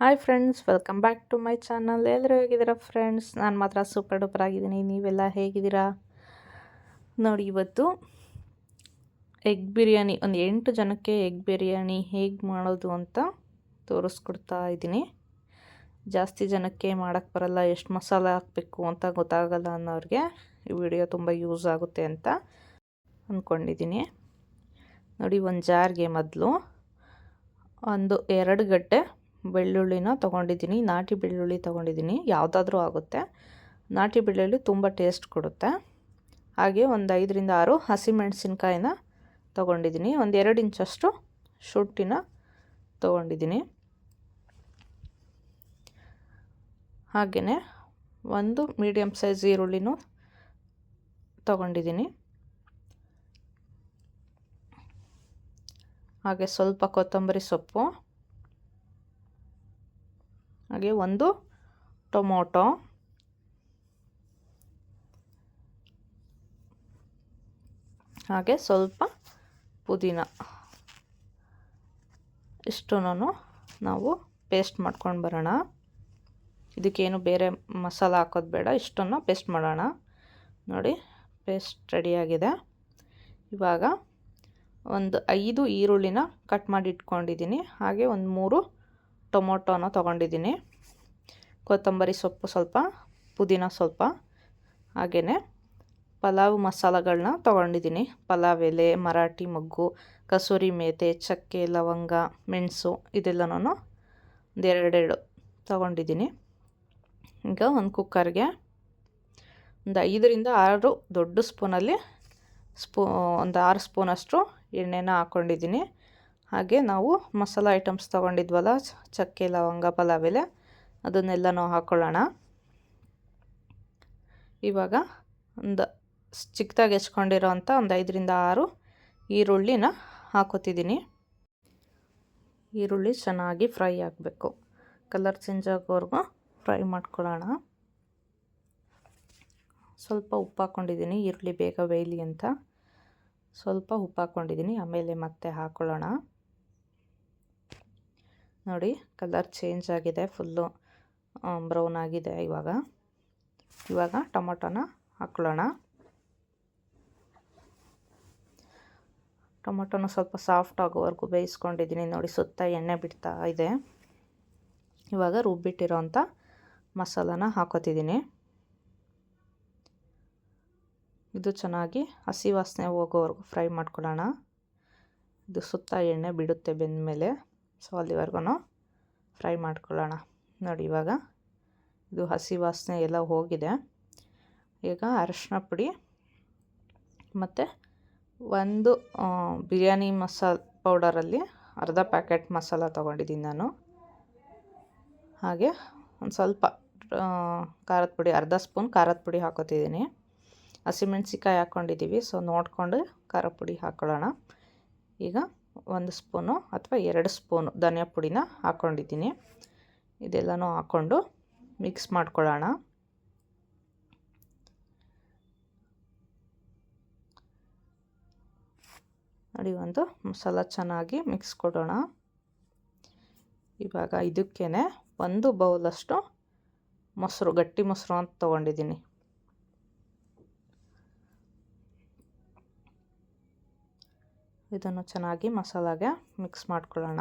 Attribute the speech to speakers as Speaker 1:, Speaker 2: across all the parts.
Speaker 1: Hi friends, welcome back to my channel. ಎಲ್ಲರೂ ಹೇಗಿದ್ದೀರಾ friends? ನಾನು ಮಾತ್ರ ಸೂಪರ್ ಡೂಪರ್ ಆಗಿದ್ದೀನಿ. ನೀವೆಲ್ಲ ಹೇಗಿದ್ದೀರಾ? ನೋಡಿ, ಇವತ್ತು ಎಗ್ ಬಿರಿಯಾನಿ, ಒಂದು ಎಂಟು ಜನಕ್ಕೆ ಎಗ್ ಬಿರಿಯಾನಿ ಹೇಗೆ ಮಾಡೋದು ಅಂತ ತೋರಿಸ್ಕೊಡ್ತಾ ಇದ್ದೀನಿ. ಜಾಸ್ತಿ ಜನಕ್ಕೆ ಮಾಡೋಕ್ಕೆ ಬರಲ್ಲ, ಎಷ್ಟು ಮಸಾಲೆ ಹಾಕಬೇಕು ಅಂತ ಗೊತ್ತಾಗಲ್ಲ ಅನ್ನೋರಿಗೆ ಈ ವಿಡಿಯೋ ತುಂಬ ಯೂಸ್ ಆಗುತ್ತೆ ಅಂತ ಅಂದ್ಕೊಂಡಿದ್ದೀನಿ ನೋಡಿ, ಒಂದು ಜಾರ್ಗೆ ಮೊದಲು ಒಂದು ಎರಡು ಗಡ್ಡೆ ಬೆಳ್ಳುಳ್ಳಿನ ತೊಗೊಂಡಿದ್ದೀನಿ, ನಾಟಿ ಬೆಳ್ಳುಳ್ಳಿ ತೊಗೊಂಡಿದ್ದೀನಿ, ಯಾವುದಾದ್ರೂ ಆಗುತ್ತೆ. ನಾಟಿ ಬೆಳ್ಳುಳ್ಳಿ ತುಂಬ ಟೇಸ್ಟ್ ಕೊಡುತ್ತೆ. ಹಾಗೆ ಒಂದು ಐದರಿಂದ ಆರು ಹಸಿಮೆಣಸಿನ್ಕಾಯಿನ ತೊಗೊಂಡಿದ್ದೀನಿ, ಒಂದು ಎರಡು ಇಂಚಷ್ಟು ಶುಂಠಿನ ತೊಗೊಂಡಿದ್ದೀನಿ. ಹಾಗೆಯೇ ಒಂದು ಮೀಡಿಯಮ್ ಸೈಜ್ ಈರುಳ್ಳಿನೂ ತೊಗೊಂಡಿದ್ದೀನಿ. ಹಾಗೆ ಸ್ವಲ್ಪ ಕೊತ್ತಂಬರಿ ಸೊಪ್ಪು ಹಾಗೆ ಒಂದು ಟೊಮೊಟೊ. ಹಾಗೆ ಸ್ವಲ್ಪ ಪುದೀನ. ಇಷ್ಟನ್ನು ನಾವು ಪೇಸ್ಟ್ ಮಾಡ್ಕೊಂಡು ಬರೋಣ. ಇದಕ್ಕೇನು ಬೇರೆ ಮಸಾಲ ಹಾಕೋದು ಬೇಡ, ಇಷ್ಟನ್ನು ಪೇಸ್ಟ್ ಮಾಡೋಣ. ನೋಡಿ ಪೇಸ್ಟ್ ರೆಡಿಯಾಗಿದೆ ಇವಾಗ ಒಂದು ಐದು ಈರುಳ್ಳಿನ ಕಟ್ ಮಾಡಿ ಇಟ್ಕೊಂಡಿದ್ದೀನಿ. ಹಾಗೆ ಒಂದು ಮೂರು ಟೊಮೊಟೊನ ತೊಗೊಂಡಿದ್ದೀನಿ. ಕೊತ್ತಂಬರಿ ಸೊಪ್ಪು ಸ್ವಲ್ಪ, ಪುದೀನ ಸ್ವಲ್ಪ ಹಾಗೆಯೇ ಪಲಾವ್ ಮಸಾಲಗಳನ್ನ ತೊಗೊಂಡಿದ್ದೀನಿ. ಪಲಾವ್ ಎಲೆ, ಮರಾಠಿ ಮೊಗ್ಗು, ಕಸೂರಿ ಮೇತೆ, ಚಕ್ಕೆ, ಲವಂಗ, ಮೆಣಸು ಇದೆಲ್ಲನೂ ಒಂದೆರಡೆರಡು ತೊಗೊಂಡಿದ್ದೀನಿ. ಈಗ ಒಂದು ಕುಕ್ಕರ್ಗೆ ಒಂದು ಐದರಿಂದ ಆರು ದೊಡ್ಡ ಸ್ಪೂನಲ್ಲಿ ಸ್ಪೂ ಒಂದು ಆರು ಸ್ಪೂನಷ್ಟು ಎಣ್ಣೆನ ಹಾಕ್ಕೊಂಡಿದ್ದೀನಿ ಹಾಗೆ ನಾವು ಮಸಾಲ ಐಟಮ್ಸ್ ತೊಗೊಂಡಿದ್ವಲ್ಲ ಚಕ್ಕೆ, ಲವಂಗ, ಪಲಾವ್ ಎಲೆ, ಅದನ್ನೆಲ್ಲನೂ ಹಾಕ್ಕೊಳ್ಳೋಣ ಇವಾಗ ಒಂದು ಚಿಕ್ಕದಾಗಿ ಹೆಚ್ಕೊಂಡಿರೋ ಒಂದು ಐದರಿಂದ ಆರು ಈರುಳ್ಳಿನ ಹಾಕೋತಿದ್ದೀನಿ. ಈರುಳ್ಳಿ ಚೆನ್ನಾಗಿ ಫ್ರೈ ಆಗಬೇಕು. ಕಲರ್ ಚೇಂಜ್ ಆಗೋವರೆಗೂ ಫ್ರೈ ಮಾಡ್ಕೊಳ್ಳೋಣ. ಸ್ವಲ್ಪ ಉಪ್ಪು ಹಾಕ್ಕೊಂಡಿದ್ದೀನಿ, ಈರುಳ್ಳಿ ಬೇಗ ಬೇಯಲಿ ಅಂತ. ಸ್ವಲ್ಪ ಉಪ್ಪು ಹಾಕ್ಕೊಂಡಿದ್ದೀನಿ, ಆಮೇಲೆ ಮತ್ತೆ ಹಾಕ್ಕೊಳ್ಳೋಣ ನೋಡಿ ಕಲರ್ ಚೇಂಜ್ ಆಗಿದೆ ಫುಲ್ಲು ಬ್ರೌನ್ ಆಗಿದೆ ಇವಾಗ. ಇವಾಗ ಟೊಮೊಟೊನ ಹಾಕ್ಕೊಳ್ಳೋಣ. ಟೊಮೊಟೊನ ಸ್ವಲ್ಪ ಸಾಫ್ಟ್ ಆಗೋವರೆಗೂ ಬೇಯಿಸ್ಕೊಂಡಿದ್ದೀನಿ. ನೋಡಿ, ಸುತ್ತ ಎಣ್ಣೆ ಬಿಡ್ತಾ ಇದೆ. ಇವಾಗ ರುಬ್ಬಿಟ್ಟಿರೋಂಥ ಮಸಾಲಾನ ಹಾಕೋತಿದ್ದೀನಿ. ಇದು ಚೆನ್ನಾಗಿ ಹಸಿ ವಾಸನೆ ಹೋಗೋವರೆಗೂ ಫ್ರೈ ಮಾಡ್ಕೊಳ್ಳೋಣ. ಇದು ಸುತ್ತ ಎಣ್ಣೆ ಬಿಡುತ್ತೆ ಬೆಂದ ಮೇಲೆ ಸೊ ಅಲ್ಲಿವರೆಗೂ ಫ್ರೈ ಮಾಡ್ಕೊಳ್ಳೋಣ. ನೋಡಿ ಇವಾಗ ಇದು ಹಸಿ ವಾಸನೆ ಎಲ್ಲ ಹೋಗಿದೆ. ಈಗ ಅರಶಿನ ಪುಡಿ ಮತ್ತು ಒಂದು ಬಿರಿಯಾನಿ ಮಸಾಲ ಪೌಡರಲ್ಲಿ ಅರ್ಧ ಪ್ಯಾಕೆಟ್ ಮಸಾಲ ತೊಗೊಂಡಿದ್ದೀನಿ ನಾನು. ಹಾಗೆ ಒಂದು ಸ್ವಲ್ಪ ಖಾರದ ಪುಡಿ, ಅರ್ಧ ಸ್ಪೂನ್ ಖಾರದ ಪುಡಿ ಹಾಕೋತಿದ್ದೀನಿ. ಹಸಿಮೆಣ್ಸಿಕಾಯಿ ಹಾಕ್ಕೊಂಡಿದ್ದೀವಿ ಸೊ ನೋಡಿಕೊಂಡು ಖಾರ ಪುಡಿ ಹಾಕ್ಕೊಳ್ಳೋಣ ಈಗ ಒಂದು ಸ್ಪೂನು ಅಥವಾ ಎರಡು ಸ್ಪೂನು ಧನಿಯಾ ಪುಡಿನ ಹಾಕ್ಕೊಂಡಿದ್ದೀನಿ. ಇದೆಲ್ಲನೂ ಹಾಕ್ಕೊಂಡು ಮಿಕ್ಸ್ ಮಾಡ್ಕೊಳ್ಳೋಣ. ನೋಡಿ, ಒಂದು ಮಸಾಲ ಚೆನ್ನಾಗಿ ಮಿಕ್ಸ್ ಕೊಡೋಣ. ಇವಾಗ ಇದಕ್ಕೇ ಒಂದು ಬೌಲಷ್ಟು ಮೊಸರು, ಗಟ್ಟಿ ಮೊಸರು ಅಂತ ತೊಗೊಂಡಿದ್ದೀನಿ. ಇದನ್ನು ಚೆನ್ನಾಗಿ ಮಸಾಲಾಗೆ ಮಿಕ್ಸ್ ಮಾಡ್ಕೊಳ್ಳೋಣ.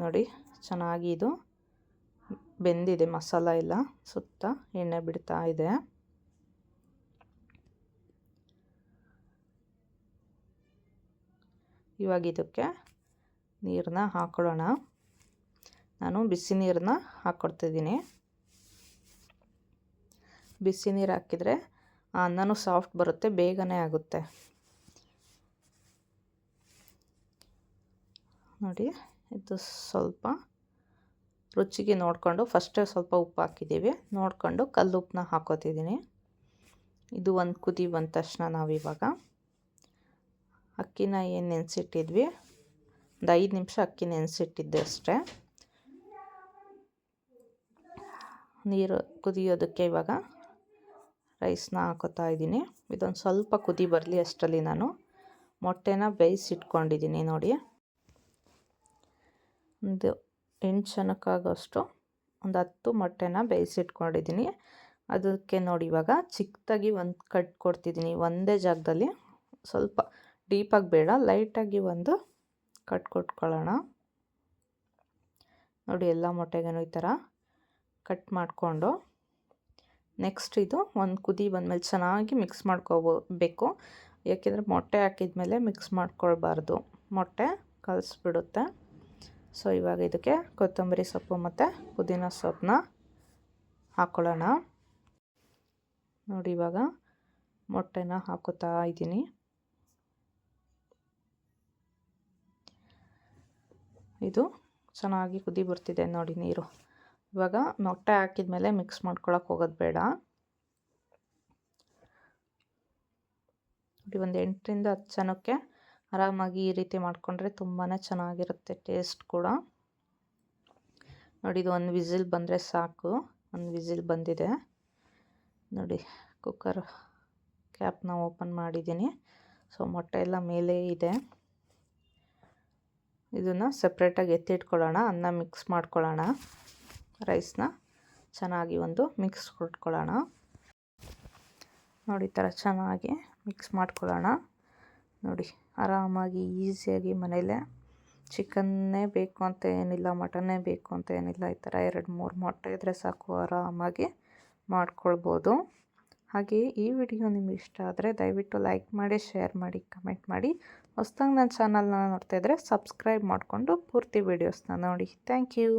Speaker 1: ನೋಡಿ, ಚೆನ್ನಾಗಿ ಇದು ಬೆಂದಿದೆ, ಮಸಾಲ ಎಲ್ಲ ಸುತ್ತ ಎಣ್ಣೆ ಬಿಡ್ತಾ ಇದೆ. ಇವಾಗ ಇದಕ್ಕೆ ನೀರನ್ನ ಹಾಕೊಳ್ಳೋಣ. ನಾನು ಬಿಸಿ ನೀರನ್ನ ಹಾಕ್ಕೊಡ್ತಿದ್ದೀನಿ ಬಿಸಿ ನೀರು ಹಾಕಿದರೆ ಅನ್ನನೂ ಸಾಫ್ಟ್ ಬರುತ್ತೆ, ಬೇಗನೆ ಆಗುತ್ತೆ. ನೋಡಿ, ಇದು ಸ್ವಲ್ಪ ರುಚಿಗೆ ನೋಡಿಕೊಂಡು ಫಸ್ಟೇ ಸ್ವಲ್ಪ ಉಪ್ಪು ಹಾಕಿದ್ದೀವಿ. ನೋಡಿಕೊಂಡು ಕಲ್ಲು ಉಪ್ಪನ್ನ ಹಾಕೋತಿದ್ದೀನಿ. ಇದು ಒಂದು ಕುದಿ ಬಂದ ತಕ್ಷಣ ನಾವಿವಾಗ ಅಕ್ಕಿನ ಏನು ನೆನೆಸಿಟ್ಟಿದ್ವಿ? ಒಂದು ಐದು ನಿಮಿಷ ಅಕ್ಕಿ ನೆನೆಸಿಟ್ಟಿದ್ದೆ ಅಷ್ಟೇ. ನೀರು ಕುದಿಯೋದಕ್ಕೆ ಇವಾಗ ರೈಸ್ನ ಹಾಕೋತಾ ಇದ್ದೀನಿ. ಇದೊಂದು ಸ್ವಲ್ಪ ಕುದಿ ಬರಲಿ ಅಷ್ಟರಲ್ಲಿ ನಾನು. ಮೊಟ್ಟೆನ ಬೇಯಿಸಿಟ್ಕೊಂಡಿದ್ದೀನಿ ನೋಡಿ. ಒಂದು ಎಂಟು ಜನಕ್ಕಾಗೋಷ್ಟು ಒಂದು ಹತ್ತು ಮೊಟ್ಟೆನ ಬೇಯಿಸಿಟ್ಕೊಂಡಿದ್ದೀನಿ. ಅದಕ್ಕೆ ನೋಡಿ ಇವಾಗ ಚಿಕ್ಕದಾಗಿ ಒಂದು ಕಟ್ ಕೊಡ್ತಿದ್ದೀನಿ ಒಂದೇ ಜಾಗದಲ್ಲಿ. ಸ್ವಲ್ಪ ಡೀಪಾಗಿ ಬೇಡ, ಲೈಟಾಗಿ ಒಂದು ಕಟ್ ಕೊಟ್ಕೊಳ್ಳೋಣ. ನೋಡಿ ಎಲ್ಲ ಮೊಟ್ಟೆಗೂ ಈ ಥರ ಕಟ್ ಮಾಡಿಕೊಂಡು. ನೆಕ್ಸ್ಟ್ ಇದು ಒಂದು ಕುದಿ ಬಂದಮೇಲೆ ಚೆನ್ನಾಗಿ ಮಿಕ್ಸ್ ಮಾಡ್ಕೋಬೇಕು. ಯಾಕೆಂದರೆ ಮೊಟ್ಟೆ ಹಾಕಿದ್ಮೇಲೆ ಮಿಕ್ಸ್ ಮಾಡ್ಕೊಳ್ಬಾರ್ದು. ಮೊಟ್ಟೆ ಕಲಿಸ್ಬಿಡುತ್ತೆ. ಸೊ ಇವಾಗ ಇದಕ್ಕೆ ಕೊತ್ತಂಬರಿ ಸೊಪ್ಪು ಮತ್ತು ಪುದೀನ ಸೊಪ್ಪನ್ನ ಹಾಕ್ಕೊಳ್ಳೋಣ ನೋಡಿ, ಇವಾಗ ಮೊಟ್ಟೆನ ಹಾಕೋತಾ ಇದ್ದೀನಿ. ಇದು ಚೆನ್ನಾಗಿ ಕುದಿ ಬರ್ತಿದೆ ನೋಡಿ ನೀರು. ಇವಾಗ ಮೊಟ್ಟೆ ಹಾಕಿದ ಮೇಲೆ ಮಿಕ್ಸ್ ಮಾಡ್ಕೊಳಕ್ಕೆ ಹೋಗೋದು ಬೇಡ. ನೋಡಿ, ಒಂದು ಎಂಟರಿಂದ ಹತ್ತು ಜನಕ್ಕೆ ಆರಾಮಾಗಿ ಈ ರೀತಿ ಮಾಡಿಕೊಂಡ್ರೆ ತುಂಬಾ ಚೆನ್ನಾಗಿರುತ್ತೆ ಟೇಸ್ಟ್ ಕೂಡ. ನೋಡಿ, ಇದು ಒಂದು ವಿಸಿಲ್ ಬಂದರೆ ಸಾಕು. ಒಂದು ವಿಸಿಲ್ ಬಂದಿದೆ. ನೋಡಿ, ಕುಕ್ಕರ್ ಕ್ಯಾಪ್ನ ಓಪನ್ ಮಾಡಿದ್ದೀನಿ. ಸೊ, ಮೊಟ್ಟೆ ಎಲ್ಲ ಮೇಲೆ ಇದೆ. ಇದನ್ನು ಸಪ್ರೇಟಾಗಿ ಎತ್ತಿಟ್ಕೊಳ್ಳೋಣ, ಅನ್ನ ಮಿಕ್ಸ್ ಮಾಡ್ಕೊಳ್ಳೋಣ. ರೈಸ್ನ ಚೆನ್ನಾಗಿ ಒಂದು ಮಿಕ್ಸ್ ಕೊಟ್ಕೊಳ್ಳೋಣ. ನೋಡಿ, ಈ ಥರ ಚೆನ್ನಾಗಿ ಮಿಕ್ಸ್ ಮಾಡ್ಕೊಳ್ಳೋಣ. ನೋಡಿ, ಆರಾಮಾಗಿ ಈಸಿಯಾಗಿ ಮನೇಲೆ ಚಿಕನ್ನೇ ಬೇಕು ಅಂತ ಏನಿಲ್ಲ, ಮಟನ್ನೇ ಬೇಕು ಅಂತ ಏನಿಲ್ಲ, ಈ ಥರ ಎರಡು ಮೂರು ಮೊಟ್ಟೆ ಇದ್ದರೆ ಸಾಕು, ಆರಾಮಾಗಿ ಮಾಡ್ಕೊಳ್ಬೋದು. ಹಾಗೆಯೇ ಈ ವಿಡಿಯೋ ನಿಮ್ಗೆ ಇಷ್ಟ ಆದರೆ ದಯವಿಟ್ಟು ಲೈಕ್ ಮಾಡಿ, ಶೇರ್ ಮಾಡಿ, ಕಮೆಂಟ್ ಮಾಡಿ. ಹೊಸ್ದಾಗಿ ನನ್ನ ಚಾನಲ್ನ ನೋಡ್ತಾ ಇದ್ದರೆ ಸಬ್ಸ್ಕ್ರೈಬ್ ಮಾಡಿಕೊಂಡು ಪೂರ್ತಿ ವೀಡಿಯೋಸ್ನ ನೋಡಿ. Thank you.